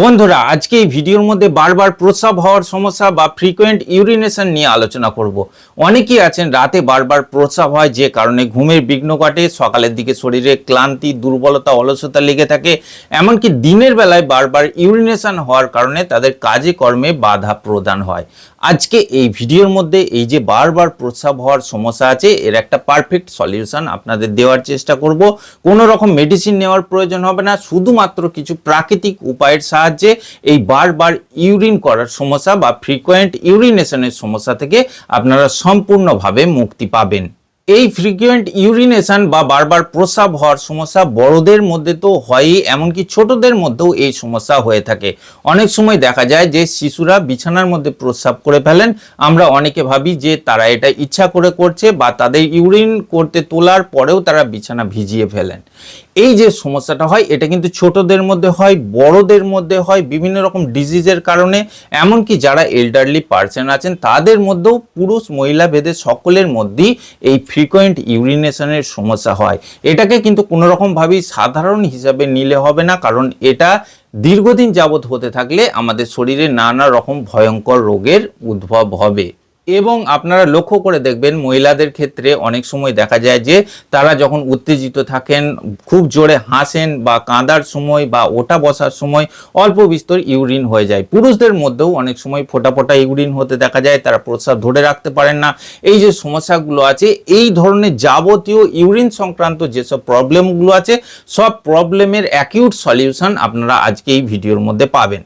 বন্ধুরা, আজকে এই ভিডিওর মধ্যে বারবার প্রস্রাব হওয়ার সমস্যা বা ফ্রিকোয়েন্ট ইউরিনেশন নিয়ে আলোচনা করব। অনেকেই আছেন রাতে বারবার প্রস্রাব হয়, যে কারণে ঘুমের বিঘ্ন ঘটে, সকালের দিকে শরীরে ক্লান্তি, দুর্বলতা, অলসতা লেগে থাকে, এমনকি দিনের বেলায় বারবার ইউরিনেশন হওয়ার কারণে তাদের কাজে কর্মে বাধা প্রদান হয়। আজকে এই ভিডিওর মধ্যে এই যে বারবার প্রস্রাব হওয়ার সমস্যা আছে, এর একটা পারফেক্ট সলিউশন আপনাদের দেওয়ার চেষ্টা করব। কোনো রকম মেডিসিন নেওয়ার প্রয়োজন হবে না, শুধুমাত্র কিছু প্রাকৃতিক উপায়ের সাহায্যে এই বারবার ইউরিন করার সমস্যা বা ফ্রিকোয়েন্ট ইউরিনেশনের সমস্যা থেকে আপনারা সম্পূর্ণভাবে মুক্তি পাবেন। এই ফ্রিকুয়েন্ট ইউরিনেশন বা বারবার প্রস্রাব হওয়ার সমস্যা বড়দের মধ্যে তো হয়ই, এমনকি ছোটদের মধ্যেও এই সমস্যা হয়ে থাকে। অনেক সময় দেখা যায় যে শিশুরা বিছানার মধ্যে প্রস্রাব করে ফেলেন। আমরা অনেকে ভাবি যে তারা এটা ইচ্ছা করে করছে বা তাদের ইউরিন করতে তোলার পরেও তারা বিছানা ভিজিয়ে ফেলেন। এই যে সমস্যাটা হয়, এটা কিন্তু ছোটদের মধ্যে হয়, বড়দের মধ্যে হয়, বিভিন্ন রকম ডিজিজের কারণে। এমনকি যারা এল্ডারলি পার্সন আছেন, তাদের মধ্যেও পুরুষ, মহিলা, ভেদে সকলের মধ্যেই এই ফ্রিকোয়েন্ট ইউরিনেশনের সমস্যা হয়। এটাকে কিন্তু কোনো রকমভাবেই সাধারণ হিসাবে নিলে হবে না, কারণ এটা দীর্ঘদিন যাবৎ হতে থাকলে আমাদের শরীরে নানা রকম ভয়ঙ্কর রোগের উদ্ভব হবে। এবং আপনারা লক্ষ্য করে দেখবেন মহিলাদের ক্ষেত্রে অনেক সময় দেখা যায় যে তারা যখন উত্তেজিত থাকেন, খুব জোরে হাসেন বা কাঁদার সময় বা ওটা বসার সময় অল্প বিস্তর ইউরিন হয়ে যায়। পুরুষদের মধ্যেও অনেক সময় ফোটা ফোটা ইউরিন হতে দেখা যায়, তারা প্রস্রাব ধরে রাখতে পারেন না। এই যে সমস্যাগুলো আছে, এই ধরনের যাবতীয় ইউরিন সংক্রান্ত যেসব প্রবলেমগুলো আছে, সব প্রবলেমের অ্যাকিউট সলিউশন আপনারা আজকে এই ভিডিওর মধ্যে পাবেন।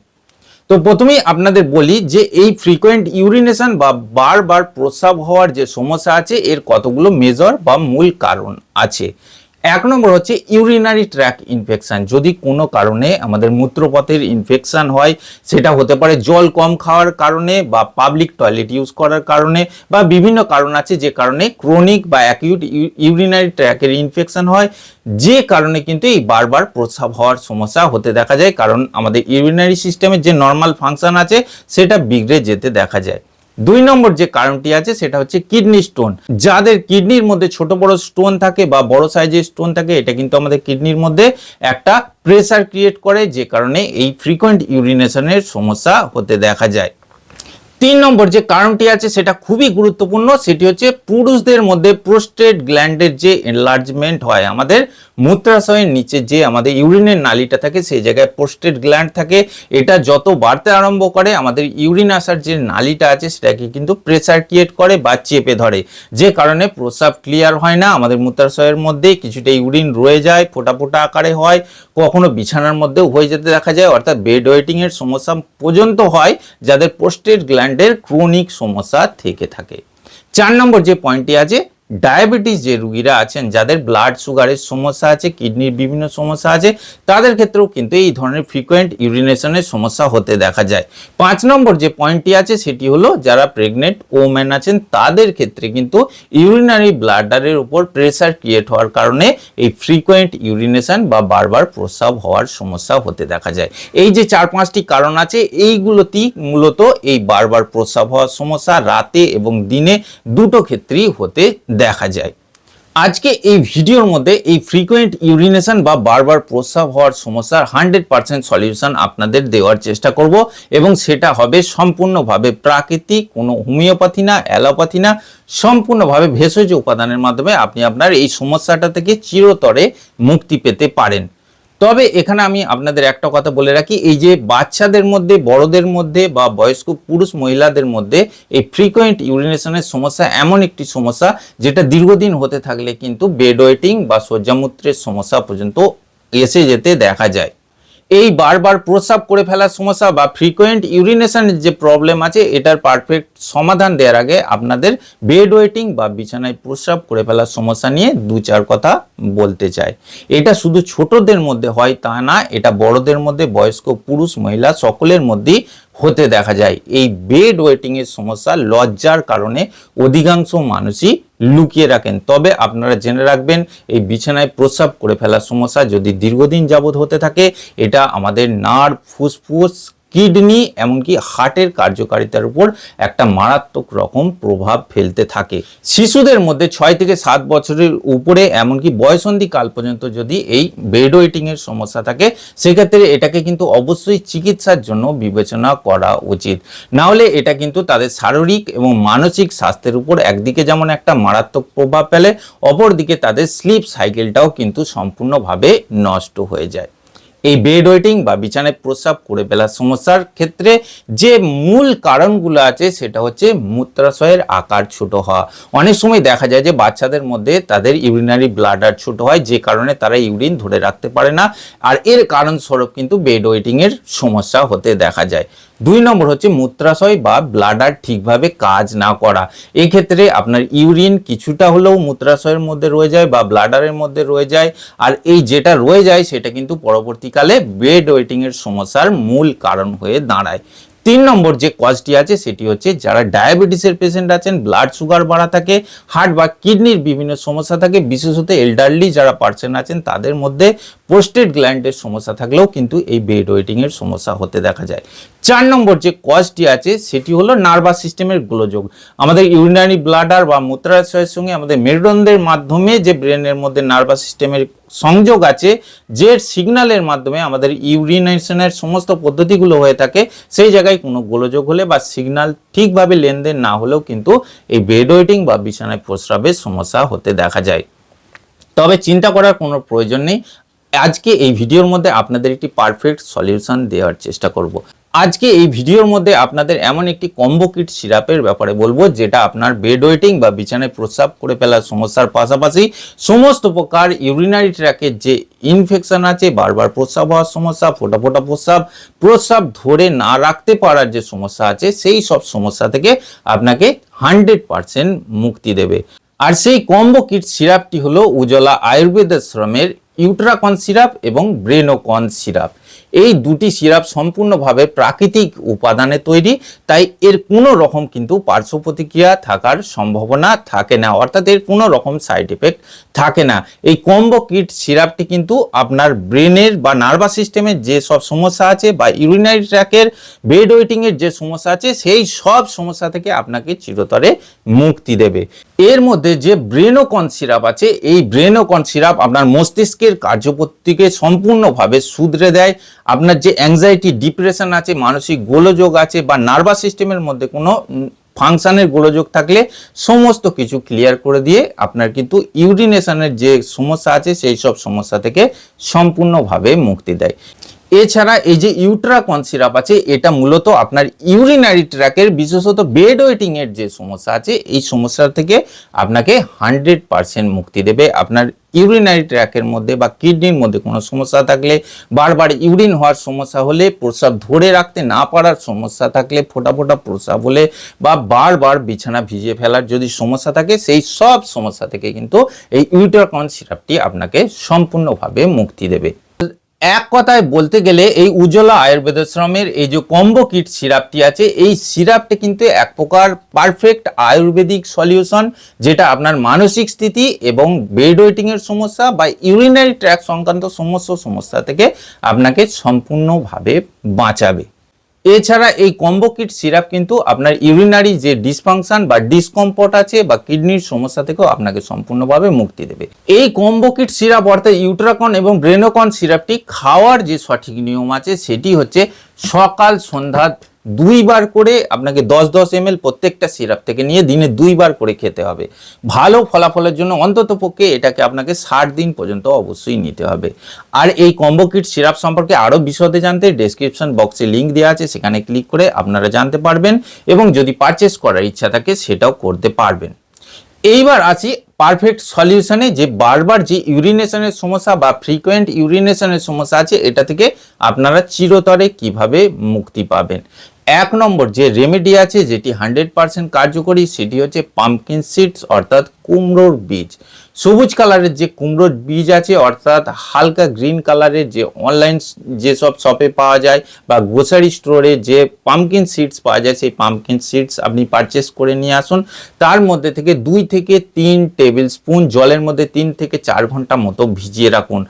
তো প্রথমেই আপনাদের বলি যে এই ফ্রিকোয়েন্ট ইউরিনেশন বা বারবার প্রস্রাব হওয়ার যে সমস্যা আছে, এর কতগুলো মেজর বা মূল কারণ আছে? এক নম্বর হচ্ছে ইউরিনারি ট্র্যাক ইনফেকশান যদি কোনো কারণে আমাদের মূত্রপথের ইনফেকশান হয়, সেটা হতে পারে জল কম খাওয়ার কারণে বা পাবলিক টয়লেট ইউজ করার কারণে বা বিভিন্ন কারণ আছে যে কারণে ক্রনিক বা অ্যাকিউট ইউরিনারি ট্র্যাকের ইনফেকশান হয়, যে কারণে কিন্তু এই বারবার প্রস্রাব হওয়ার সমস্যা হতে দেখা যায়। কারণ আমাদের ইউরিনারি সিস্টেমের যে নর্মাল ফাংশন আছে, সেটা বিগড়ে যেতে দেখা যায়। দুই নম্বর যে কারণটি আছে, সেটা হচ্ছে কিডনি স্টোন। যাদের কিডনির মধ্যে ছোট বড় স্টোন থাকে বা বড় সাইজের স্টোন থাকে, এটা কিন্তু আমাদের কিডনির মধ্যে একটা প্রেসার ক্রিয়েট করে, যে কারণে এই ফ্রিকোয়েন্ট ইউরিনেশনের সমস্যা হতে দেখা যায়। তিন নম্বর যে কারণটি আছে, সেটা খুবই গুরুত্বপূর্ণ, সেটি হচ্ছে পুরুষদের মধ্যে প্রোস্টেট গ্ল্যান্ডের যে এনলার্জমেন্ট হয়, আমাদের মূত্রাশয়ের নিচে যে আমাদের ইউরিনের নালিটা থাকে, সেই জায়গায় প্রোস্টেট গ্ল্যান্ড থাকে। এটা যত বাড়তে আরম্ভ করে, আমাদের ইউরিন আসার যে নালিটা আছে, সেটাকে কিন্তু প্রেসার ক্রিয়েট করে বা চেপে ধরে। যে কারণে প্রস্রাব ক্লিয়ার হয় না, আমাদের মূত্রাশয়ের মধ্যে কিছুটা ইউরিন রয়ে যায়, ফোটা ফোটা আকারে হয়, কখনো বিছানার মধ্যেও হয়ে যেতে দেখা যায়, অর্থাৎ বেড ওয়েটিংয়ের সমস্যা পর্যন্ত হয়, যাদের পোস্টেড গ্ল্যান্ডের ক্রনিক সমস্যা থেকে থাকে। চার নম্বর যে পয়েন্টটি আছে ডায়াবেটিস যে রুগীরা আছেন, যাদের ব্লাড সুগারের সমস্যা আছে কিডনির বিভিন্ন সমস্যা আছে, তাদের ক্ষেত্রেও কিন্তু এই ধরনের ফ্রিকোয়েন্ট ইউরিনেশনের সমস্যা হতে দেখা যায়। পাঁচ নম্বর যে পয়েন্টটি আছে, সেটি হলো যারা প্রেগনেন্ট ওম্যান আছেন, তাদের ক্ষেত্রে কিন্তু ইউরিনারি ব্লাডারের উপর প্রেসার ক্রিয়েট হওয়ার কারণে এই ফ্রিকোয়েন্ট ইউরিনেশন বা বারবার প্রস্রাব হওয়ার সমস্যা হতে দেখা যায়। এই যে চার পাঁচটি কারণ আছে, এইগুলোতেই মূলত এই বারবার প্রস্রাব হওয়ার সমস্যা রাতে এবং দিনে দুটো ক্ষেত্রেই হতে দেখা যায়। আজকে এই ভিডিওর মধ্যে এই ফ্রিকোয়েন্ট ইউরিনেশন বা বারবার প্রস্রাব হওয়ার সমস্যার হান্ড্রেড পারসেন্ট সলিউশন আপনাদের দেওয়ার চেষ্টা করব এবং সেটা হবে সম্পূর্ণভাবে প্রাকৃতিক, কোনো হোমিওপ্যাথি না, অ্যালোপ্যাথি না, সম্পূর্ণভাবে ভেষজ উপাদানের মাধ্যমে আপনি আপনার এই সমস্যাটা থেকে চিরতরে মুক্তি পেতে পারেন। তবে এখানে আমি আপনাদের একটা কথা বলে রাখি, এই যে বাচ্চাদের মধ্যে, বড়দের মধ্যে বা বয়স্ক পুরুষ মহিলাদের মধ্যে এই ফ্রিকোয়েন্ট ইউরিনেশনের সমস্যা এমন একটি সমস্যা যেটা দীর্ঘদিন হতে থাকলে কিন্তু বেড ওয়েটিং বা শয্যামূত্রের সমস্যা পর্যন্ত এসে যেতে দেখা যায়। এই বারবার প্রস্রাব করে ফেলার সমস্যা বা ফ্রিকোয়েন্ট ইউরিনেশনের যে প্রবলেম আছে, এটার পারফেক্ট সমাধান দেওয়ার আগে আপনাদের বেড ওয়েটিং বা বিছানায় প্রস্রাব করে ফেলার সমস্যা নিয়ে দু চার কথা বলতে চাই। এটা শুধু ছোটদের মধ্যে হয় তা না, এটা বড়দের মধ্যে, বয়স্ক পুরুষ, মহিলা, সকলের মধ্যেই হতে দেখা যায়। এই বেড ওয়েটিংয়ের সমস্যা লজ্জার কারণে অধিকাংশ মানুষই লুকিয়ে রাখেন। তবে আপনারা জেনে রাখবেন, এই বিছানায় প্রস্রাব করে ফেলার সমস্যা যদি দীর্ঘদিন যাবৎ হতে থাকে, এটা আমাদের নার্ভ ফুসফুস কিডনি এমনকি হার্টের কার্যকারিতার উপর একটা মারাত্মক রকম প্রভাব ফেলতে থাকে। শিশুদের মধ্যে ছয় থেকে সাত বছরের উপরে এমনকি বয়সন্ধি কাল পর্যন্ত যদি এই বেড ওয়েটিংয়ের সমস্যা থাকে, সেক্ষেত্রে এটাকে কিন্তু অবশ্যই চিকিৎসার জন্য বিবেচনা করা উচিত। না হলে এটা কিন্তু তাদের শারীরিক এবং মানসিক স্বাস্থ্যের উপর একদিকে যেমন একটা মারাত্মক প্রভাব ফেলে, অপরদিকে তাদের স্লিপ সাইকেলটাও কিন্তু সম্পূর্ণভাবে নষ্ট হয়ে যায়। এই বেড ওয়েটিং বা বিছানায় প্রস্রাব করে ফেলার সমস্যার ক্ষেত্রে যে মূল কারণগুলো আছে সেটা হচ্ছে মূত্রাশয়ের আকার ছোট হওয়া। অনেক সময় দেখা যায় যে বাচ্চাদের মধ্যে তাদের ইউরিনারি ব্লাডার ছোট হয়, যে কারণে তারা ইউরিন ধরে রাখতে পারে না। আর এর কারণস্বরূপ কিন্তু বেড ওয়েটিংয়ের সমস্যা হতে দেখা যায়। দুই নম্বর হচ্ছে মূত্রাশয় বা ব্লাডার ঠিকভাবে কাজ না করা। এই ক্ষেত্রে আপনার ইউরিন কিছুটা হলেও মূত্রাশয়ের মধ্যে রয়ে যায় বা ব্লাডারের মধ্যে রয়ে যায়। আর এই যেটা রয়ে যায় সেটা কিন্তু পরবর্তীকালে বেড ওয়েটিংয়ের সমস্যার মূল কারণ হয়ে দাঁড়ায়। তিন নম্বর যে কজটি আছে, সেটি হচ্ছে যারা ডায়াবেটিসের পেশেন্ট আছেন ব্লাড সুগার বাড়া থাকে হার্ট বা কিডনির বিভিন্ন সমস্যা থাকে, বিশেষত এল্ডারলি যারা পার্সন আছেন, তাদের মধ্যে পোস্টেড গ্ল্যান্ডের সমস্যা থাকলেও কিন্তু এই বেড ওয়েটিং এর সমস্যা হতে দেখা যায়। চার নম্বর যে কজটি আছে, সেটি হলো নার্ভাস সিস্টেমের গোলযোগ। আমাদের ইউরিনারি ব্লাডার বা মূত্রাশয়ের সঙ্গে আমাদের মেরুদণ্ডের মাধ্যমে যে ব্রেনের মধ্যে নার্ভাস সিস্টেমের সংযোগ আছে, যে সিগন্যালের মাধ্যমে আমাদের ইউরিনেশনের সমস্ত পদ্ধতিগুলো হয়ে থাকে, সেই জায়গায় কোনো গোলযোগ হলে বা সিগন্যাল ঠিকভাবে লেনদেন না হলেও কিন্তু এই বেড ওয়েটিং বা বিছানায় প্রস্রাবের সমস্যা হতে দেখা যায়। তবে চিন্তা করার কোনো প্রয়োজন নেই। আজকে এই ভিডিওর মধ্যে আপনাদের একটি পারফেক্ট সলিউশন দেওয়ার চেষ্টা করব। আজকে এই ভিডিওর মধ্যে আপনাদের এমন একটি কম্বো কিট সিরাপের ব্যাপারে বলব, যেটা আপনার বেড ওয়েটিং বা বিছানায় প্রস্রাব করে ফেলার সমস্যার পাশাপাশি সমস্ত প্রকার ইউরিনারি ট্র্যাকের যে ইনফেকশন আছে, বারবার প্রস্রাব হওয়ার সমস্যা, ফোটা ফোটা প্রস্রাব প্রস্রাব ধরে না রাখতে পারার যে সমস্যা আছে, সেই সব সমস্যা থেকে আপনাকে হান্ড্রেড পারসেন্ট মুক্তি দেবে। আর সেই কম্বো কিট সিরাপটি হলো উজলা আয়ুর্বেদ শ্রমের ইউট্রাকন সিরাপ এবং ব্রেনোকন সিরাপ। এই দুটি সিরাপ সম্পূর্ণভাবে প্রাকৃতিক উপাদানে তৈরি, তাই এর কোনো রকম কিন্তু পার্শ্ব প্রতিক্রিয়া থাকার সম্ভাবনা থাকে না, অর্থাৎ এর কোনো রকম সাইড এফেক্ট থাকে না। এই কম্বো কিট সিরাপটি কিন্তু আপনার ব্রেনের বা নার্ভাস সিস্টেমের যে সব সমস্যা আছে বা ইউরিনারি ট্র্যাকের বেড ওয়েটিংয়ের যে সমস্যা আছে, সেই সব সমস্যা থেকে আপনাকে চিরতরে মুক্তি দেবে। এর মধ্যে যে ব্রেনোকন সিরাপ আছে, এই ব্রেনোকন সিরাপ আপনার মস্তিষ্কের কার্যপত্তিকে সম্পূর্ণভাবে শুধরে দেয়। আপনার যে অ্যাংজাইটি ডিপ্রেশন আছে, মানসিক গোলযোগ আছে বা নার্ভাস সিস্টেমের মধ্যে কোনো ফাংশানের গোলযোগ থাকলে সমস্ত কিছু ক্লিয়ার করে দিয়ে আপনার কিন্তু ইউরিনেশনের যে সমস্যা আছে, সেই সব সমস্যা থেকে সম্পূর্ণভাবে মুক্তি দেয়। এছাড়া এই যে ইউট্রাকন সিরাপ আছে, এটা মূলত আপনার ইউরিনারি ট্র্যাকের বিশেষত বেড ওয়েটিং এর যে সমস্যা আছে, এই সমস্যা থেকে আপনাকে হান্ড্রেড পারসেন্ট মুক্তি দেবে। আপনার ইউরিনারি ট্র্যাকের মধ্যে বা কিডনির মধ্যে কোনো সমস্যা থাকলে, বারবার ইউরিন হওয়ার সমস্যা হলে, প্রস্রাব ধরে রাখতে না পারার সমস্যা থাকলে, ফোটা ফোটা প্রস্রাব হলে বা বারবার বিছানা ভিজিয়ে ফেলার যদি সমস্যা থাকে, সেই সব সমস্যা থেকে কিন্তু এই ইউটারকন সিরাপটি আপনাকে সম্পূর্ণভাবে মুক্তি দেবে। এক কথায় বলতে গেলে এই উজ্জ্বলা আয়ুর্বেদাশ্রমের এই যে কম্বো কিট সিরাপটি আছে, এই সিরাপটি কিন্তু এক প্রকার পারফেক্ট আয়ুর্বেদিক সলিউশন যেটা আপনার মানসিক স্থিতি এবং বেড ওয়েটিংয়ের সমস্যা বা ইউরিনারি ট্র্যাক সংক্রান্ত সমস্ত সমস্যা থেকে আপনাকে সম্পূর্ণভাবে বাঁচাবে। এছাড়া এই কম্বোকিট সিরাপ কিন্তু আপনার ইউরিনারি যে ডিসফাংশন বা ডিসকমফর্ট আছে বা কিডনির সমস্যা থেকেও আপনাকে সম্পূর্ণভাবে মুক্তি দেবে। এই কম্বো কিট সিরাপ অর্থাৎ ইউট্রাকন এবং ব্রেনোকন সিরাপটি খাওয়ার যে সঠিক নিয়ম আছে, সেটি হচ্ছে সকাল, সন্ধ্যা দুইবার করে আপনাকে দশ দশ এম প্রত্যেকটা সিরাপ থেকে নিয়ে দিনে দুইবার করে খেতে হবে। ভালো ফলাফলের জন্য অন্তত পক্ষে এটাকে আপনাকে ষাট দিন পর্যন্ত অবশ্যই নিতে হবে। আর এই কম্বো কিট সিরাপ সম্পর্কে আরও বিশদে জানতে ডেসক্রিপশন বক্সে লিঙ্ক দেওয়া আছে, সেখানে ক্লিক করে আপনারা জানতে পারবেন এবং যদি পারচেস করার ইচ্ছা থাকে সেটাও করতে পারবেন। এইবার আছি পারফেক্ট সলিউশনে যে বারবার যে ইউরিনেশনের সমস্যা বা ফ্রিকোয়েন্ট ইউরিনেশনের সমস্যা আছে, এটা থেকে আপনারা চিরতরে কীভাবে মুক্তি পাবেন। এক নম্বর যে রেমেডি আছে যেটি হান্ড্রেড পার্সেন্ট কার্যকরী, সেটি হচ্ছে পাম্পকিন সিডস অর্থাৎ কুমড়োর বীজ। সবুজ কালারের যে কুমড়োর বীজ আছে, অর্থাৎ হালকা গ্রিন কালারের যে অনলাইন যেসব শপে পাওয়া যায় বা গ্রোসারি স্টোরে যে পাম্পকিন সিডস পাওয়া যায়, সেই পাম্পকিন সিডস আপনি পারচেস করে নিয়ে আসুন। তার মধ্যে থেকে দুই থেকে তিন টেবিল স্পুন জলের মধ্যে তিন থেকে চার ঘণ্টা মতো ভিজিয়ে রাখুন।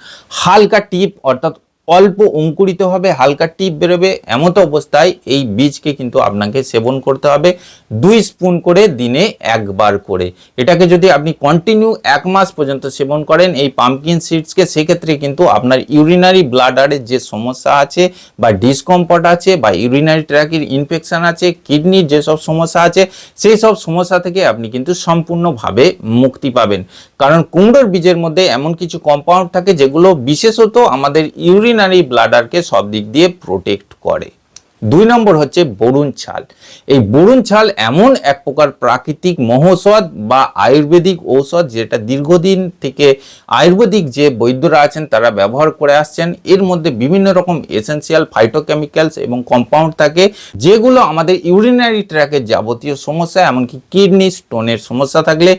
হালকা টিপ অর্থাৎ অল্প অঙ্কুরিত হবে, হালকা টিপ বেরোবে, এমত অবস্থায় এই বীজকে কিন্তু আপনাকে সেবন করতে হবে দুই স্পুন করে দিনে একবার করে। এটাকে যদি আপনি কন্টিনিউ এক মাস পর্যন্ত সেবন করেন, এই পাম্পকিন সিডসকে সেক্ষেত্রে কিন্তু আপনার ইউরিনারি ব্লাডারের যে সমস্যা আছে বা ডিসকমফর্ট আছে বা ইউরিনারি ট্র্যাকের ইনফেকশান আছে কিডনির যেসব সমস্যা আছে, সেই সব সমস্যা থেকে আপনি কিন্তু সম্পূর্ণভাবে মুক্তি পাবেন। কারণ কুমড়োর বীজের মধ্যে এমন কিছু কম্পাউন্ড থাকে যেগুলো বিশেষত আমাদের ইউরিনারি ব্লাডারকে সব দিক দিয়ে প্রোটেক্ট করে। দুই নম্বর হচ্ছে বরুণ ছাল। এই বরুণ ছাল এমন এক প্রকার প্রাকৃতিক মহৌষধ বা আয়ুর্বেদিক ঔষধ যেটা দীর্ঘদিন থেকে আয়ুর্বেদিক যে বৈদ্যরা আছেন, তারা ব্যবহার করে আসছেন। এর মধ্যে বিভিন্ন রকম এসেন্সিয়াল ফাইটোকেমিক্যালস এবং কম্পাউন্ড থাকে, যেগুলো আমাদের ইউরিনারি ট্র্যাকের যাবতীয় সমস্যা, এমনকি কিডনি স্টোনের সমস্যা থাকলে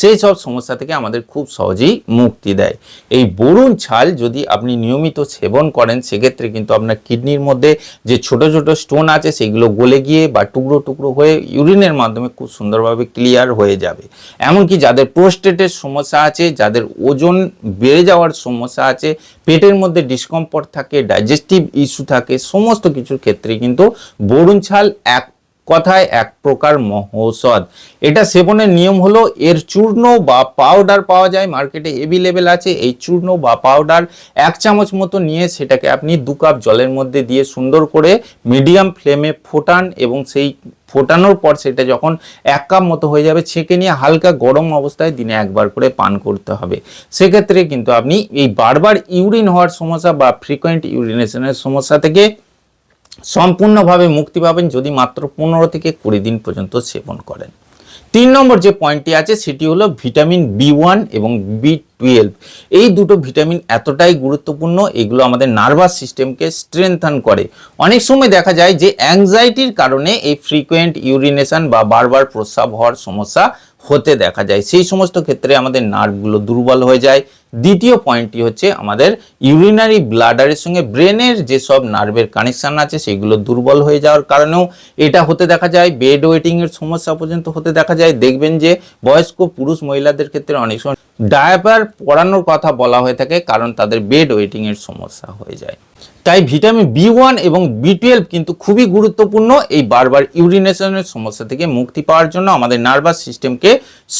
সেই সব সমস্যা থেকে আমাদের খুব সহজেই মুক্তি দেয়। এই বরুণ ছাল যদি আপনি নিয়মিত সেবন করেন, সেক্ষেত্রে কিন্তু আপনার কিডনির মধ্যে যে ছোট ছোট স্টোন আছে, সেগুলো গলে গিয়ে বা টুকরো টুকরো হয়ে ইউরিনের মাধ্যমে খুব সুন্দরভাবে ক্লিয়ার হয়ে যাবে। এমনকি যাদের প্রোস্টেটের সমস্যা আছে, যাদের ওজন বেড়ে যাওয়ার সমস্যা আছে, পেটের মধ্যে ডিসকমফর্ট থাকে ডাইজেস্টিভ ইস্যু থাকে, সমস্ত কিছুর ক্ষেত্রে কিন্তু বরুণ ছাল এক কথায় এক প্রকার মহৌষধ। এটা সেবনের নিয়ম হলো এর চূর্ণ বা পাউডার পাওয়া যায় মার্কেটে এভেলেবেল আছে, এই চূর্ণ বা পাউডার এক চামচ মতো নিয়ে সেটাকে আপনি দু কাপ জলের মধ্যে দিয়ে সুন্দর করে মিডিয়াম ফ্লেমে ফোটান এবং সেই ফোটানোর পর সেটা যখন এক কাপ মতো হয়ে যাবে, ছেঁকে নিয়ে হালকা গরম অবস্থায় দিনে একবার করে পান করতে হবে। সেক্ষেত্রে কিন্তু আপনি এই বারবার ইউরিন হওয়ার সমস্যা বা ফ্রিকোয়েন্ট ইউরিনেশনের সমস্যা থেকে সম্পূর্ণভাবে মুক্তি পাবেন যদি মাত্র পনেরো থেকে কুড়ি দিন পর্যন্ত সেবন করেন। তিন নম্বর যে পয়েন্টটি আছে, সেটি হলো ভিটামিন বি ওয়ান এবং বি টুয়েলভ। এই দুটো ভিটামিন এতটাই গুরুত্বপূর্ণ, এগুলো আমাদের নার্ভাস সিস্টেমকে স্ট্রেংথান করে। অনেক সময় দেখা যায় যে অ্যাংজাইটির কারণে এই ফ্রিকোয়েন্ট ইউরিনেশন বা বারবার প্রস্রাব হওয়ার সমস্যা হতে দেখা যায়। সেই সমস্ত ক্ষেত্রে আমাদের নার্ভগুলো দুর্বল হয়ে যায় দ্বিতীয় পয়েন্টটি হচ্ছে আমাদের ইউরিনারি ব্লাডারের সঙ্গে ব্রেনের যেসব নার্ভের কানেকশান আছে, সেগুলো দুর্বল হয়ে যাওয়ার কারণেও এটা হতে দেখা যায়। বেড ওয়েটিংয়ের সমস্যা পর্যন্ত হতে দেখা যায়। দেখবেন যে বয়স্ক পুরুষ মহিলাদের ক্ষেত্রে অনেক সময় ডায়াপার পড়ানোর কথা বলা হয়ে থাকে, কারণ তাদের বেড ওয়েটিংয়ের সমস্যা হয়ে যায়। তাই ভিটামিন বি ওয়ান এবং বি টুয়েলভ কিন্তু খুবই গুরুত্বপূর্ণ এই বারবার ইউরিনেশনের সমস্যা থেকে মুক্তি পাওয়ার জন্য আমাদের নার্ভাস সিস্টেমকে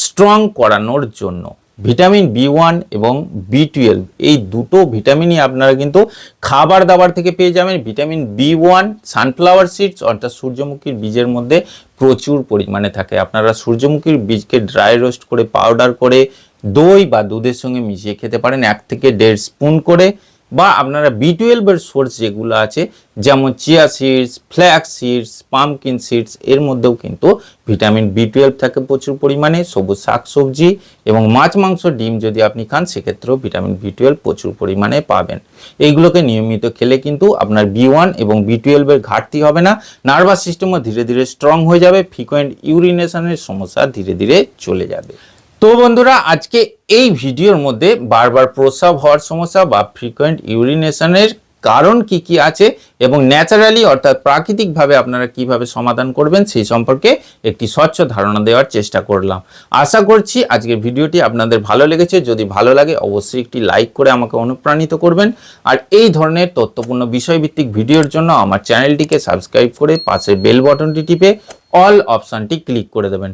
স্ট্রং করানোর জন্য। ভিটামিন বি ওয়ান এবং বি টুয়েলভ, এই দুটো ভিটামিনই আপনারা কিন্তু খাবার দাবার থেকে পেয়ে যাবেন। Vitamin B one sunflower seeds অর্থাৎ সূর্যমুখীর বীজের মধ্যে প্রচুর পরিমাণে থাকে। আপনারা সূর্যমুখীর বীজকে ড্রাই রোস্ট করে পাউডার করে, দই বা দুধের সঙ্গে মিশিয়ে খেতে পারেন। এক থেকে দেড় স্পুন করে বা আপনারা বি টুয়েলভের সোর্স যেগুলো আছে, যেমন chia seeds flax seeds pumpkin seeds এর মধ্যেও কিন্তু ভিটামিন বি টুয়েলভ থাকে প্রচুর পরিমাণে, সবুজ শাকসবজি এবং মাছ, মাংস, ডিম যদি আপনি খান, সেক্ষেত্রেও ভিটামিন বি টুয়েলভ প্রচুর পরিমাণে পাবেন। এইগুলোকে নিয়মিত খেলে কিন্তু আপনার বি ওয়ান এবং বি টুয়েলভের ঘাটতি হবে না নার্ভাস সিস্টেমও ধীরে ধীরে স্ট্রং হয়ে যাবে ফ্রিকোয়েন্ট ইউরিনেশনের সমস্যা ধীরে ধীরে চলে যাবে। তো বন্ধুরা, আজকে এই ভিডিওর মধ্যে বারবার প্রস্রাব হওয়ার সমস্যা বা ফ্রিকোয়েন্ট ইউরিনেশনের কারণ কি কি আছে এবং ন্যাচারালি অর্থাৎ প্রাকৃতিকভাবে আপনারা কীভাবে সমাধান করবেন সেই সম্পর্কে একটি স্বচ্ছ ধারণা দেওয়ার চেষ্টা করলাম। আশা করছি আজকের ভিডিওটি আপনাদের ভালো লেগেছে। যদি ভালো লাগে, অবশ্যই একটি লাইক করে আমাকে অনুপ্রাণিত করবেন। আর এই ধরনের তথ্যপূর্ণ বিষয়ভিত্তিক ভিডিওর জন্য আমার চ্যানেলটিকে সাবস্ক্রাইব করে পাশের বেল বটনটি টিপে অল অপশানটি ক্লিক করে দেবেন।